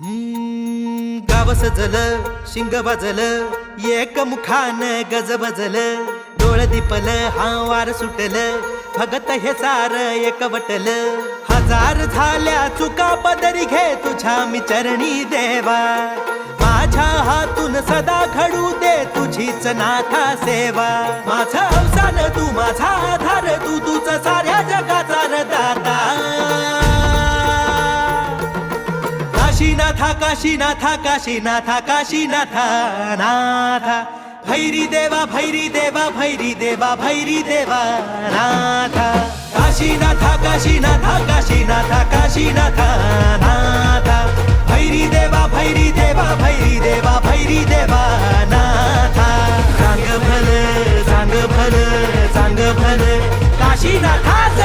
गाव सजल शिंग वाजल एक मुखान गज बजल डोळ दिपल हा वार सुटल भगत हे सार एक वटल. हजार झाल्या चुका पदरी घे तुझ्या मी चरणी देवा. माझ्या हातून सदा घडू दे तुझीच नाथा सेवा. माझा अवसान तू माझा काशीनाथा काशीनाथा काशीनाथा काशीनाथा नाथा। भैरी देवा भैरी देवा भैरी देवा भैरी देवा नाथा। काशीनाथा काशीनाथा काशीनाथा काशीनाथा नाथा। भैरी देवा भैरी देवा भैरी देवा भैरी देवा नाथा। सांग भल सांग भल सांग भल। काशीनाथाच